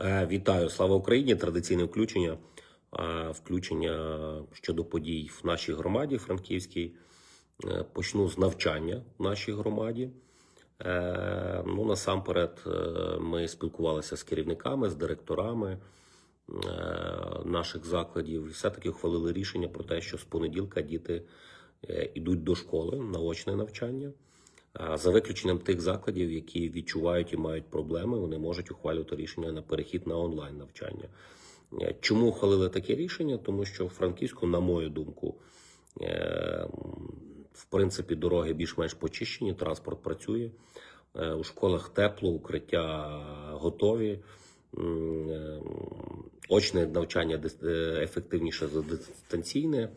Е, Вітаю, слава Україні! Традиційне включення. Е, Включення щодо подій в нашій громаді Франківській. Е, Почну з навчання в нашій громаді. Ну, насамперед, ми спілкувалися з керівниками, з директорами наших закладів все-таки ухвалили рішення про те, що з понеділка діти йдуть до школи на очне навчання. За виключенням тих закладів, які відчувають і мають проблеми, вони можуть ухвалювати рішення на перехід на онлайн навчання. Е, Чому ухвалили таке рішення? Тому що в Франківську, на мою думку, е, в принципі, дороги більш-менш почищені, транспорт працює. Е, У школах тепло, укриття готові. Очне навчання ефективніше за дистанційне.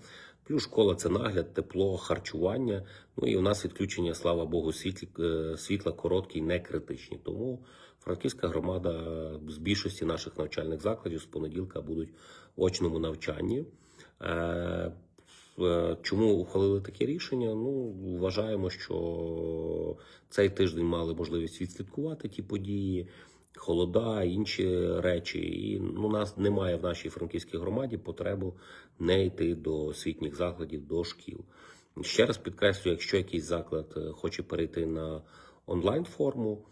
Плюс школа це нагляд, тепло, харчування. Ну і у нас відключення, слава Богу, світлі, е, світла короткі, не критичні. Тому франківська громада з більшості наших навчальних закладів з понеділка будуть в очному навчанні. Е, е, Чому ухвалили таке рішення? Ну, вважаємо, що цей тиждень мали можливість відслідкувати ті події, холода, інші речі. І ну, нас немає в нашій франківській громаді потребу не йти до освітніх закладів, до шкіл. Ще раз підкреслю, якщо якийсь заклад е, хоче перейти на онлайн форму,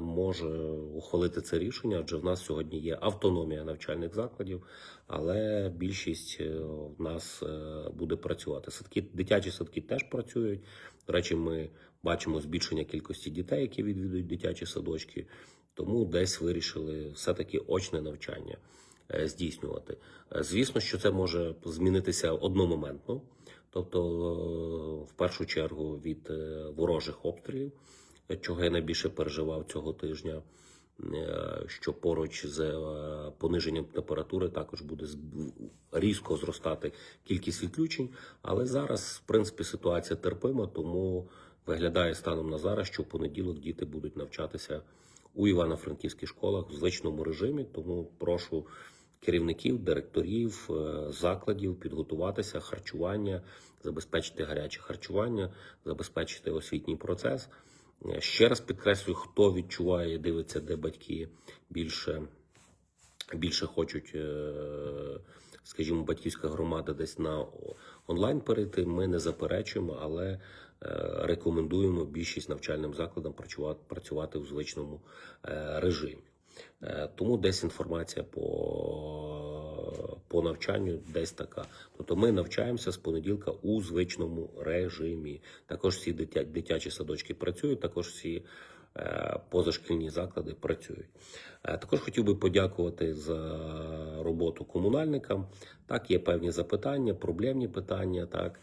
може ухвалити це рішення, адже в нас сьогодні є автономія навчальних закладів, але більшість е, в нас е, буде працювати. Садки, дитячі садки теж працюють. До речі, ми бачимо збільшення кількості дітей, які відвідують дитячі садочки. Тому десь вирішили все-таки очне навчання е, здійснювати. Е, Звісно, що це може змінитися одномоментно, тобто, е, в першу чергу, від е, ворожих обстрілів, е, чого я найбільше переживав цього тижня. е, Що поруч з е, пониженням температури також буде різко зростати кількість відключень. Але зараз, в принципі, ситуація терпима, тому виглядає станом на зараз, що в понеділок діти будуть навчатися у івано-франківських школах в звичному режимі. Тому прошу керівників, директорів е, закладів підготуватися, харчування, забезпечити гаряче харчування, забезпечити освітній процес. Е, Ще раз підкреслюю, хто відчуває, дивиться, де батьки більше більше хочуть, е, скажімо, батьківська громада десь на онлайн перейти. Ми не заперечуємо, але е, рекомендуємо більшість навчальним закладам працювати, працювати у звичному режимі. Е, Тому десь інформація по, по навчанню десь така. Тобто ми навчаємося з понеділка у звичному режимі. Також всі дитя, дитячі садочки працюють, також всі е, позашкільні заклади працюють. Е, Також хотів би подякувати за роботу комунальникам. Так, є певні запитання, проблемні питання, так,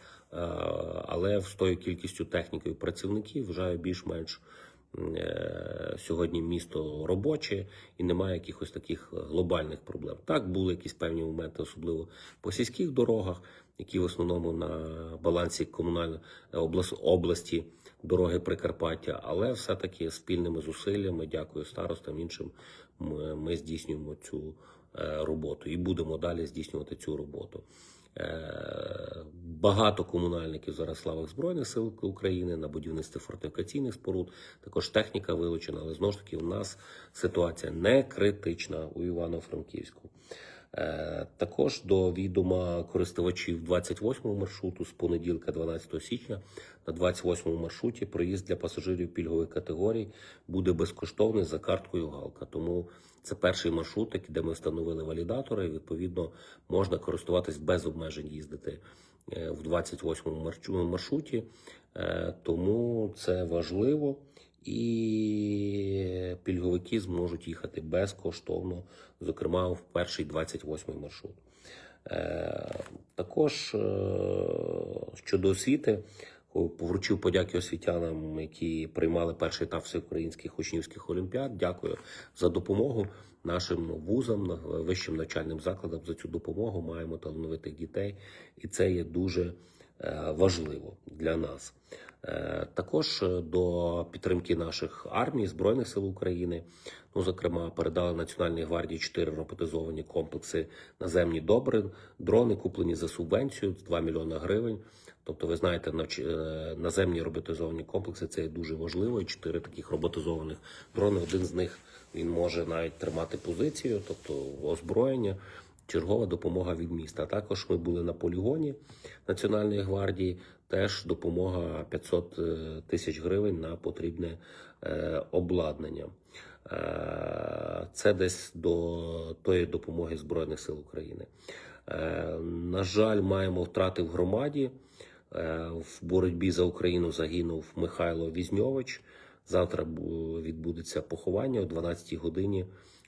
але з тою кількістю технікою працівників вважаю більш-менш сьогодні місто робоче і немає якихось таких глобальних проблем. Так, були якісь певні моменти, особливо по сільських дорогах, які в основному на балансі комунальної облас- області дороги Прикарпаття, але все-таки спільними зусиллями, дякую старостам іншим, ми, ми здійснюємо цю е, роботу і будемо далі здійснювати цю роботу. Багато комунальників зараз в лавах Збройних сил України на будівництві фортифікаційних споруд. Також техніка вилучена, але знову ж таки у нас ситуація не критична у Івано-Франківську. Е, Також до відома користувачів 28-го маршруту з понеділка 12 січня на 28-му маршруті проїзд для пасажирів пільгових категорій буде безкоштовний за карткою Галка. Тому це перший маршрут, де ми встановили валідатори. Відповідно, можна користуватись без обмежень їздити е, в 28 маршру- маршруті. Е, Тому це важливо. І пільговики зможуть їхати безкоштовно, зокрема в перший 28 маршрут. Е, Також е, щодо освіти, вручив подяки освітянам, які приймали перший етап всеукраїнських учнівських олімпіад. Дякую за допомогу нашим вузам, вищим навчальним закладам за цю допомогу. Маємо талановитих дітей, і це є дуже важливо для нас. Е, Також е, до підтримки наших армій Збройних сил України, ну зокрема, передали Національній гвардії чотири роботизовані комплекси наземні добри, дрони куплені за субвенцію 2 мільйони гривень. Тобто, ви знаєте, е, наземні роботизовані комплекси це дуже важливо. І чотири таких роботизованих дрони. Один з них він може навіть тримати позицію, тобто озброєння. Чергова допомога від міста. Також ми були на полігоні Національної гвардії. Теж допомога 500 е, тисяч гривень на потрібне е, обладнання. Е, Це десь до тої допомоги Збройних сил України. На жаль, маємо втрати в громаді. В боротьбі за Україну загинув Михайло Візньович. Завтра відбудеться поховання о 12 годині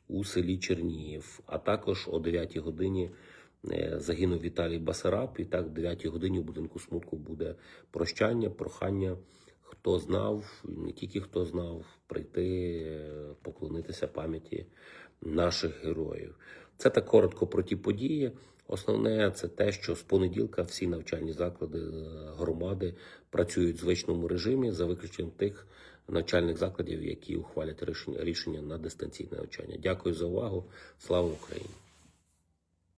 у селі Черніїв. А також о 9 годині е, загинув Віталій Басараб. І так, в 9 годині в будинку смутку буде прощання, прохання. Хто знав, не тільки хто знав, прийти, е, поклонитися пам'яті наших героїв. Це так коротко про ті події. Основне це те, що з понеділка всі навчальні заклади е, громади працюють в звичному режимі, за виключенням тих навчальних закладів, які ухвалять рішення, рішення на дистанційне навчання. Дякую за увагу. Слава Україні!